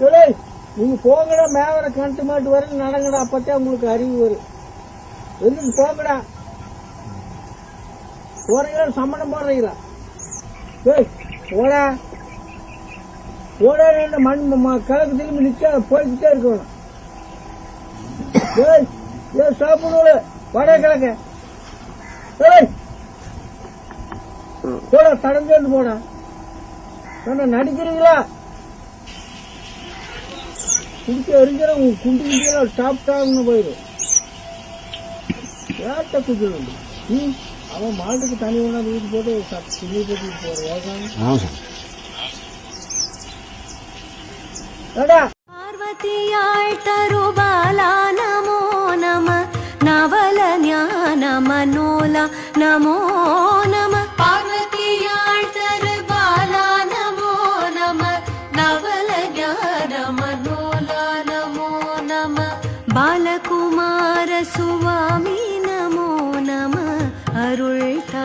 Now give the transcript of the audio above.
சொல்லு நீங்க போங்கடா மேவரை கண்டு மாட்டு வரைக்கும் நடங்கடா அப்பத்தான் உங்களுக்கு அறிவு வரும். எதுக்கு போங்கடா. போறீங்களா சம்மணம் போடுறீங்களா ஏய் போடா. போடா மண் கிழக்கு திரும்பி நிக்க போய்கிட்டே இருக்கணும். ஏய் ஏ சாப்பிடு வட கிழக்க. ஏய். போடா தடஞ்சு போடா. நடிக்கிறீங்களா? குடிக்க எரிஞ்சிட உங்க குண்டு குண்டியெல்லாம் சாப்பிட்டாங்கன்னு போயிடும் ஏட்ட குதிரை ம் அவன் மாட்டுக்கு தனி ஒன்றா வீட்டு போட்டு சாப்பிட்டு துணி போட்டு போற ஏடா! பார்வதியாள் தருபாலா நமோ நம நவல ஞான மனோலா நமோ நம. பார்வதியாள் தருபாலா நமோ நம நவல ஞான நம பாலகுமார சுவாமி நமோ நம அருள் தா